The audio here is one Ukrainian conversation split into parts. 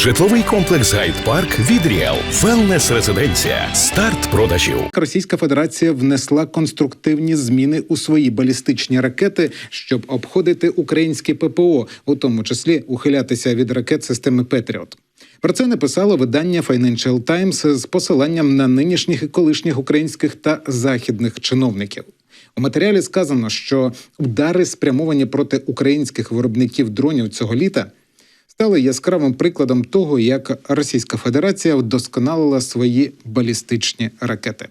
Житловий комплекс Гайд-Парк від Ріел. Велнес резиденція. Старт продажів. Російська Федерація внесла конструктивні зміни у свої балістичні ракети, щоб обходити українське ППО, у тому числі ухилятися від ракет системи Петріот. Про це написало видання Financial Times з посиланням на нинішніх і колишніх українських та західних чиновників. У матеріалі сказано, що удари спрямовані проти українських виробників дронів цього літа стали яскравим прикладом того, як Російська Федерація вдосконалила свої балістичні ракети.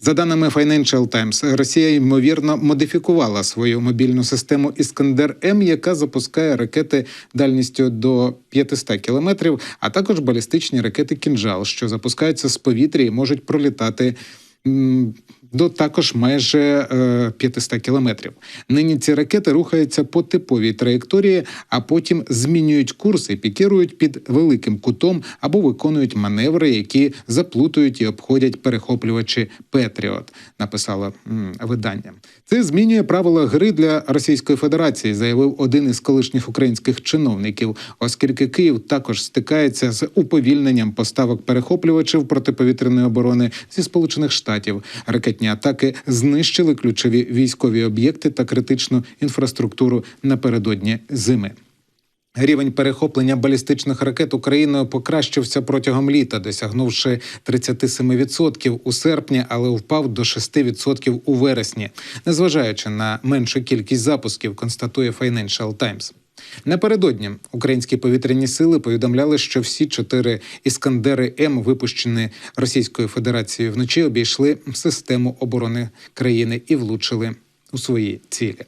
За даними Financial Times, Росія ймовірно модифікувала свою мобільну систему Іскандер М, яка запускає ракети дальністю до 500 кілометрів, а також балістичні ракети Кінжал, що запускаються з повітря і можуть пролітати. До також майже е, 500 кілометрів. Нині ці ракети рухаються по типовій траєкторії, а потім змінюють курс і пікірують під великим кутом або виконують маневри, які заплутують і обходять перехоплювачі Петріот. Написало видання. Це змінює правила гри для Російської Федерації, заявив один із колишніх українських чиновників, оскільки Київ також стикається з уповільненням поставок перехоплювачів протиповітряної оборони зі Сполучених Штатів. Ракетні атаки знищили ключові військові об'єкти та критичну інфраструктуру напередодні зими. Рівень перехоплення балістичних ракет Україною покращився протягом літа, досягнувши 37% у серпні, але впав до 6% у вересні, незважаючи на меншу кількість запусків, констатує Financial Times. Напередодні українські повітряні сили повідомляли, що всі чотири іскандери М, випущені Російською Федерацією вночі, обійшли систему оборони країни і влучили у свої цілі.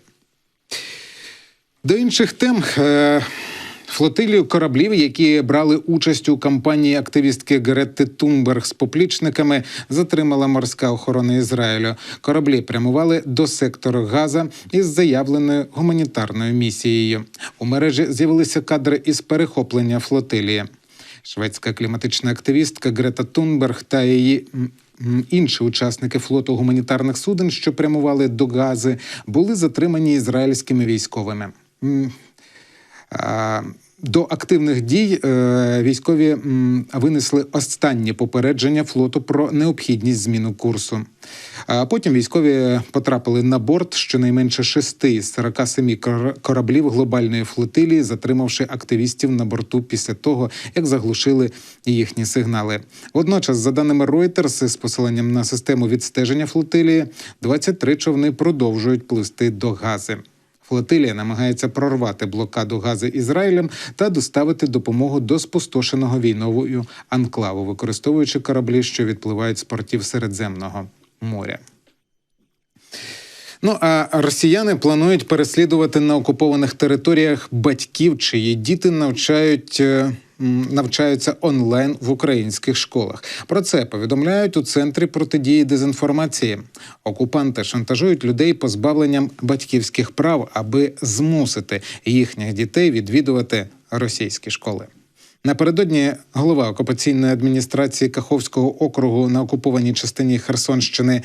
До інших тем. Е- Флотилію кораблів, які брали участь у кампанії активістки Геретти Тумберг з поплічниками, затримала морська охорона Ізраїлю. Кораблі прямували до сектору Газа із заявленою гуманітарною місією. У мережі з'явилися кадри із перехоплення флотилії. Шведська кліматична активістка Грета Тунберг та її інші учасники флоту гуманітарних суден, що прямували до Гази, були затримані ізраїльськими військовими. До активних дій е, військові винесли останнє попередження флоту про необхідність зміну курсу. А потім військові потрапили на борт щонайменше шести з 47 кор- кораблів глобальної флотилії, затримавши активістів на борту після того, як заглушили їхні сигнали. Водночас, за даними Reuters, з посиланням на систему відстеження флотилії, 23 човни продовжують пливти до Гази. Флотилія намагається прорвати блокаду Гази Ізраїлем та доставити допомогу до спустошеного війновою анклаву, використовуючи кораблі, що відпливають з портів Середземного моря. Ну а росіяни планують переслідувати на окупованих територіях батьків, чиї діти навчають. Навчаються онлайн в українських школах. Про це повідомляють у центрі протидії дезінформації. Окупанти шантажують людей позбавленням батьківських прав, аби змусити їхніх дітей відвідувати російські школи. Напередодні голова окупаційної адміністрації Каховського округу на окупованій частині Херсонщини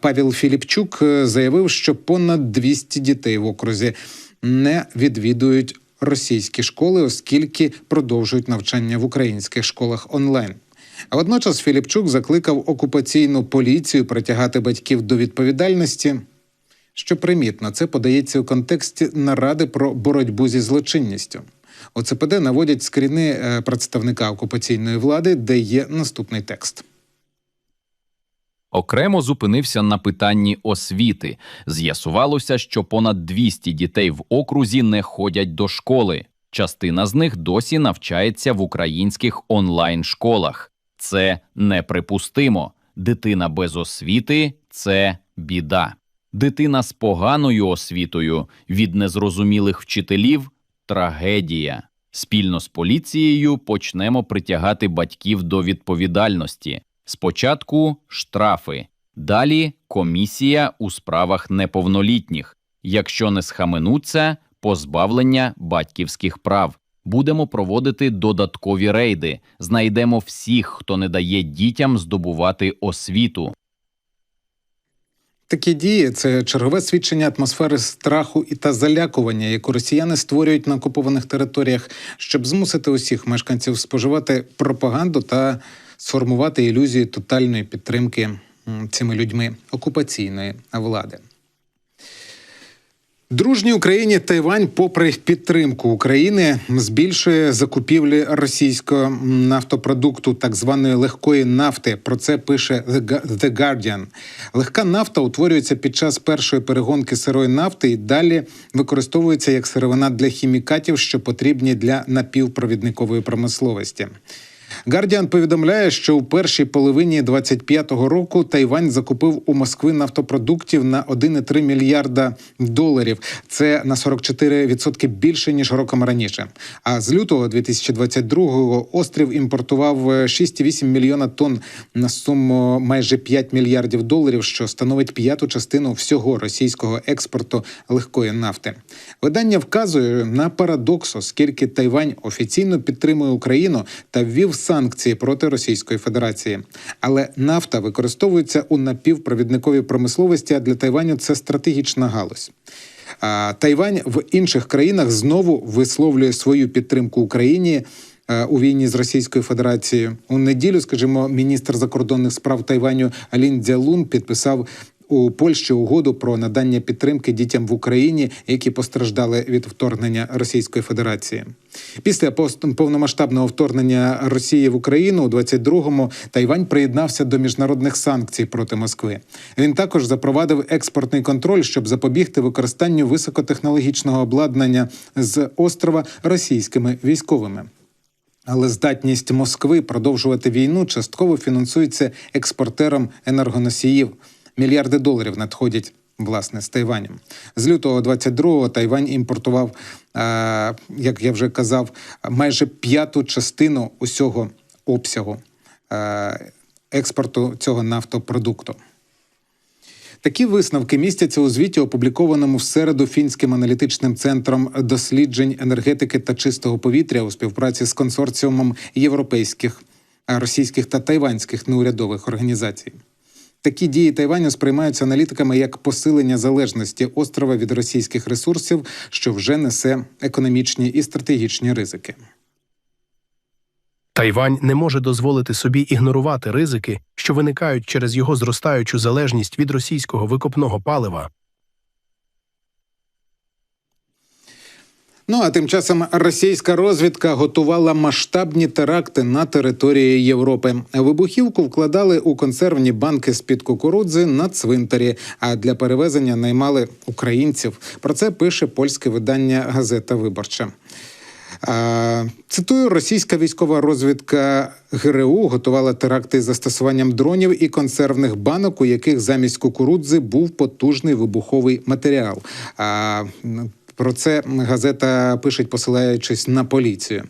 Павел Філіпчук е, заявив, що понад 200 дітей в окрузі не відвідують російські школи, оскільки продовжують навчання в українських школах онлайн. А водночас Філіпчук закликав окупаційну поліцію притягати батьків до відповідальності. Що примітно, це подається у контексті наради про боротьбу зі злочинністю. У ЦПД наводять скріни е, представника окупаційної влади, де є наступний текст. Окремо зупинився на питанні освіти. З'ясувалося, що понад 200 дітей в окрузі не ходять до школи. Частина з них досі навчається в українських онлайн-школах. Це неприпустимо. Дитина без освіти це біда. Дитина з поганою освітою від незрозумілих вчителів трагедія. Спільно з поліцією почнемо притягати батьків до відповідальності. Спочатку штрафи, далі комісія у справах неповнолітніх. Якщо не схаменуться, позбавлення батьківських прав. Будемо проводити додаткові рейди. Знайдемо всіх, хто не дає дітям здобувати освіту. Такі дії це чергове свідчення атмосфери страху і та залякування, яку росіяни створюють на окупованих територіях, щоб змусити усіх мешканців споживати пропаганду та сформувати ілюзію тотальної підтримки цими людьми окупаційної влади. Дружній Україні Тайвань, попри підтримку України, збільшує закупівлі російського нафтопродукту, так званої легкої нафти. Про це пише The Guardian. Легка нафта утворюється під час першої перегонки сирої нафти і далі використовується як сировина для хімікатів, що потрібні для напівпровідникової промисловості. Гардіан повідомляє, що у першій половині 25-го року Тайвань закупив у Москви нафтопродуктів на 1,3 мільярда доларів. Це на 44% більше ніж роком раніше. А з лютого 2022-го острів імпортував е, 6,8 мільйона тонн на суму майже 5 мільярдів доларів, що становить п'яту частину всього російського експорту легкої нафти. Видання вказує на парадокс, оскільки Тайвань офіційно підтримує Україну та ввів санкції проти Російської Федерації. Але нафта використовується у напівпровідниковій промисловості. А для Тайваню це стратегічна галузь. А Тайвань в інших країнах знову висловлює свою підтримку Україні. е, У війні з Російською Федерацією у неділю, скажімо, міністр закордонних справ Тайваню Алін Дзялун підписав у Польщі угоду про надання підтримки дітям в Україні, які постраждали від вторгнення Російської Федерації. Після повномасштабного вторгнення Росії в Україну у 22-му Тайвань приєднався до міжнародних санкцій проти Москви. Він також запровадив експортний контроль, щоб запобігти використанню високотехнологічного обладнання з острова російськими військовими. Але здатність Москви продовжувати війну частково фінансується експортером енергоносіїв. Мільярди доларів надходять власне з Тайванем. З лютого 22-го Тайвань імпортував, е, як я вже казав, майже п'яту частину усього обсягу е, експорту цього нафтопродукту. Такі висновки містяться у звіті, опублікованому в середу фінським аналітичним центром досліджень енергетики та чистого повітря у співпраці з консорціумом європейських, російських та тайванських неурядових організацій. Такі дії Тайваню сприймаються аналітиками як посилення залежності острова від російських ресурсів, що вже несе економічні і стратегічні ризики. Тайвань не може дозволити собі ігнорувати ризики, що виникають через його зростаючу залежність від російського викопного палива. Ну а тим часом російська розвідка готувала масштабні теракти на території Європи. Вибухівку вкладали у консервні банки з під кукурудзи на цвинтарі. А для перевезення наймали українців. Про це пише польське видання газета Виборча. Цитую, російська військова розвідка ГРУ готувала теракти з застосуванням дронів і консервних банок, у яких замість кукурудзи був потужний вибуховий матеріал. Про це газета пише, посилаючись на поліцію.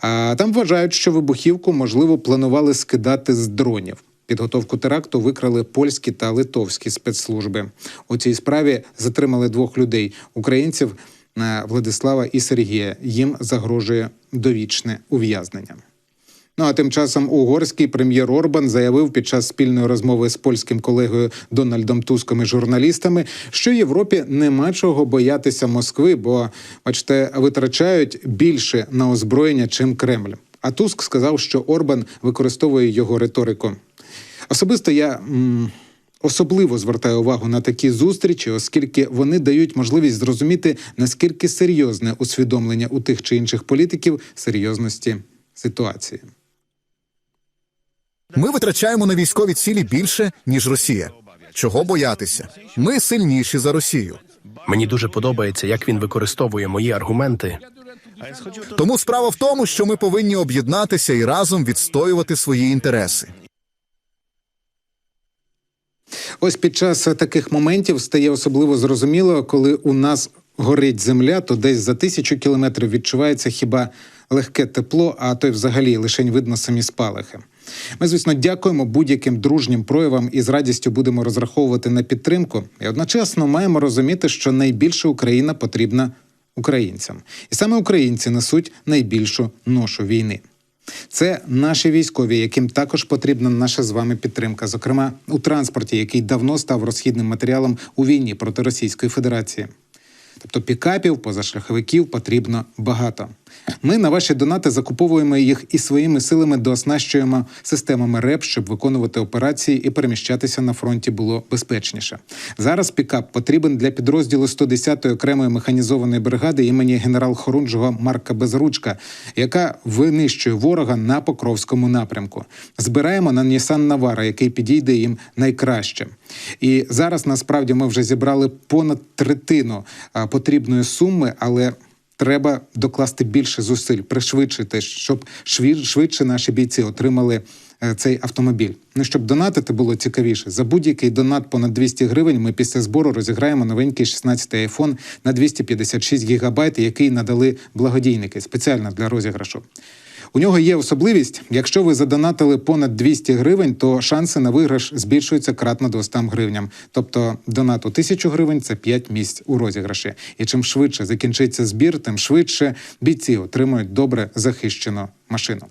А там вважають, що вибухівку можливо планували скидати з дронів. Підготовку теракту викрали польські та литовські спецслужби. У цій справі затримали двох людей українців е, Владислава і Сергія. Їм загрожує довічне ув'язнення. Ну а тим часом угорський прем'єр Орбан заявив під час спільної розмови з польським колегою Дональдом Туском і журналістами, що Європі нема чого боятися Москви, бо, бачите, витрачають більше на озброєння, чим Кремль. А Туск сказав, що Орбан використовує його риторику. Особисто я. м, Особливо звертаю увагу на такі зустрічі, оскільки вони дають можливість зрозуміти наскільки серйозне усвідомлення у тих чи інших політиків серйозності ситуації. Ми витрачаємо на військові цілі більше, ніж Росія. Чого боятися? Ми сильніші за Росію. Мені дуже подобається, як він використовує мої аргументи. Тому справа в тому, що ми повинні об'єднатися і разом відстоювати свої інтереси. Ось під час таких моментів стає особливо зрозуміло, коли у нас горить земля, то десь за тисячу кілометрів відчувається хіба легке тепло, а то й взагалі лишень видно самі спалахи. Ми, звісно, дякуємо будь-яким дружнім проявам і з радістю будемо розраховувати на підтримку. І одночасно маємо розуміти, що найбільше Україна потрібна українцям, і саме українці несуть найбільшу ношу війни. Це наші військові, яким також потрібна наша з вами підтримка, зокрема у транспорті, який давно став розхідним матеріалом у війні проти Російської Федерації. Тобто пікапів, позашляховиків потрібно багато. Ми на ваші донати закуповуємо їх і своїми силами дооснащуємо системами РЕП, щоб виконувати операції і переміщатися на фронті було безпечніше. Зараз пікап потрібен для підрозділу 110-ї окремої механізованої бригади імені генерал-хорунжого Марка Безручка, яка винищує ворога на Покровському напрямку. Збираємо на Нісан Навара, який підійде їм найкраще. І зараз насправді ми вже зібрали понад третину потрібної суми, але треба докласти більше зусиль, пришвидшити, щоб швид- швидше наші бійці отримали е, цей автомобіль. Ну щоб донатити було цікавіше. За будь-який донат понад 200 гривень. Ми після збору розіграємо новенький 16-й iPhone на 256 гігабайт, який надали благодійники спеціально для розіграшу. У нього є особливість: якщо ви задонатили понад 200 гривень, то шанси на виграш збільшуються кратно до 100 гривням. Тобто донат у 1000 гривень це 5 місць у розіграші. І чим швидше закінчиться збір, тим швидше бійці отримують добре захищену машину.